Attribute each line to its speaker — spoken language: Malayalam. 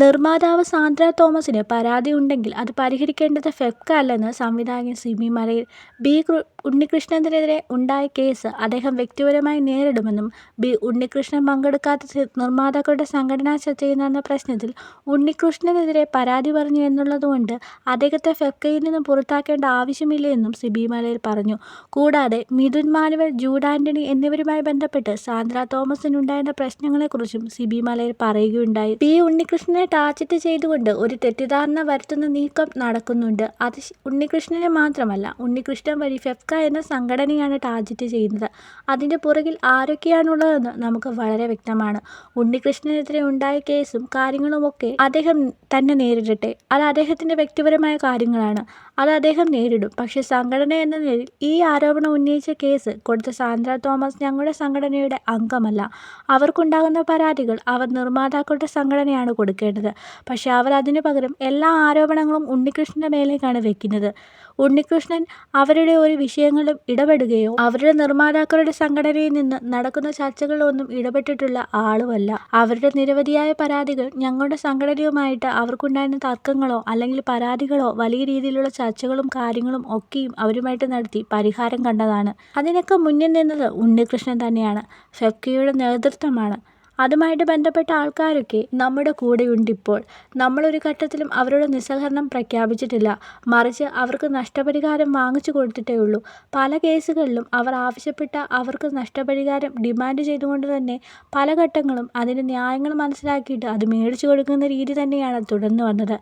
Speaker 1: നിർമ്മാതാവ് സാന്ദ്ര തോമസിന് പരാതി ഉണ്ടെങ്കിൽ അത് പരിഹരിക്കേണ്ടത് ഫെഫ്ക അല്ലെന്ന് സംവിധായകൻ സിമി മലയിൽ. ബി. ഉണ്ണികൃഷ്ണനെതിരെ ഉണ്ടായ കേസ് അദ്ദേഹം വ്യക്തിപരമായി നേരിടുമെന്നും ബി. ഉണ്ണികൃഷ്ണൻ പങ്കെടുക്കാത്ത നിർമ്മാതാക്കളുടെ സംഘടനാ ചർച്ചയിൽ പ്രശ്നത്തിൽ ഉണ്ണികൃഷ്ണനെതിരെ പരാതി പറഞ്ഞു എന്നുള്ളതുകൊണ്ട് അദ്ദേഹത്തെ ഫെഫ്കയിൽ നിന്ന് പുറത്താക്കേണ്ട ആവശ്യമില്ല എന്നും സിബി മലയിൽ പറഞ്ഞു. കൂടാതെ മിഥുൻ മാനുവൽ, ജൂഡാന്റണി എന്നിവരുമായി ബന്ധപ്പെട്ട് സാന്ദ്ര തോമസിനുണ്ടായ പ്രശ്നങ്ങളെക്കുറിച്ചും സിബി മലയിൽ പറയുകയുണ്ടായി. ബി ഉണ്ണികൃഷ്ണനെ ടാർഗറ്റ് ചെയ്തുകൊണ്ട് ഒരു തെറ്റിദ്ധാരണ വരുത്തുന്ന നീക്കം നടക്കുന്നുണ്ട്. അത് ഉണ്ണികൃഷ്ണനെ മാത്രമല്ല, ഉണ്ണികൃഷ്ണൻ വഴി ഫെഫ്ക എന്ന സംഘടനയാണ് ടാർഗറ്റ് ചെയ്യുന്നത്. അതിന്റെ പുറകിൽ ആരൊക്കെയാണുള്ളതെന്ന് നമുക്ക് വളരെ വ്യക്തമാണ്. ഉണ്ണികൃഷ്ണനെതിരെ ഉണ്ടായ കേസും കാര്യങ്ങളുമൊക്കെ അദ്ദേഹം തന്നെ നേരിടട്ടെ. അത് അദ്ദേഹത്തിന്റെ വ്യക്തിപരമായ കാര്യങ്ങളാണ്. അത് അദ്ദേഹം നേരിടും. പക്ഷേ സംഘടന എന്ന നിലയിൽ ഈ ആരോപണം ഉന്നയിച്ച കേസ് കൊടുത്ത സാന്ദ്ര തോമസ് ഞങ്ങളുടെ സംഘടനയുടെ അംഗമല്ല. അവർക്കുണ്ടാകുന്ന പരാതികൾ അവർ നിർമ്മാതാക്കളുടെ സംഘടനയാണ് കൊടുക്കേണ്ടത്. പക്ഷേ അവർ അതിന് പകരം എല്ലാ ആരോപണങ്ങളും ഉണ്ണികൃഷ്ണന്റെ മേലേക്കാണ് വെക്കുന്നത്. ഉണ്ണികൃഷ്ണൻ അവരുടെ ഒരു വിഷയങ്ങളിലും ഇടപെടുകയോ അവരുടെ നിർമ്മാതാക്കളുടെ സംഘടനയിൽ നിന്ന് നടക്കുന്ന ചർച്ചകളിലൊന്നും ഇടപെട്ടിട്ടുള്ള ആളുമല്ല. അവരുടെ നിരവധിയായ പരാതികൾ ഞങ്ങളുടെ സംഘടനയുമായിട്ട് അവർക്കുണ്ടായിരുന്ന തർക്കങ്ങളോ അല്ലെങ്കിൽ പരാതികളോ വലിയ രീതിയിലുള്ള ചർച്ചകളും കാര്യങ്ങളും ഒക്കെയും അവരുമായിട്ട് നടത്തി പരിഹാരം കണ്ടതാണ്. അതിനൊക്കെ മുന്നിൽ നിന്നത് ഉണ്ണികൃഷ്ണൻ തന്നെയാണ്. ഫെഫ്കയുടെ നേതൃത്വമാണ്. അതുമായിട്ട് ബന്ധപ്പെട്ട ആൾക്കാരൊക്കെ നമ്മുടെ കൂടെയുണ്ടിപ്പോൾ. നമ്മൾ ഒരു ഘട്ടത്തിലും അവരോട് നിസ്സഹകരണം പ്രഖ്യാപിച്ചിട്ടില്ല. മറിച്ച് അവർക്ക് നഷ്ടപരിഹാരം വാങ്ങിച്ചു കൊടുത്തിട്ടേ ഉള്ളൂ പല കേസുകളിലും അവർ ആവശ്യപ്പെട്ട അവർക്ക് നഷ്ടപരിഹാരം ഡിമാൻഡ് ചെയ്തുകൊണ്ട് തന്നെ പല ഘട്ടങ്ങളും അതിന്റെ ന്യായങ്ങൾ മനസ്സിലാക്കിയിട്ട് അത് മേടിച്ചു കൊടുക്കുന്ന രീതി തന്നെയാണ് തുടർന്ന് വന്നത്.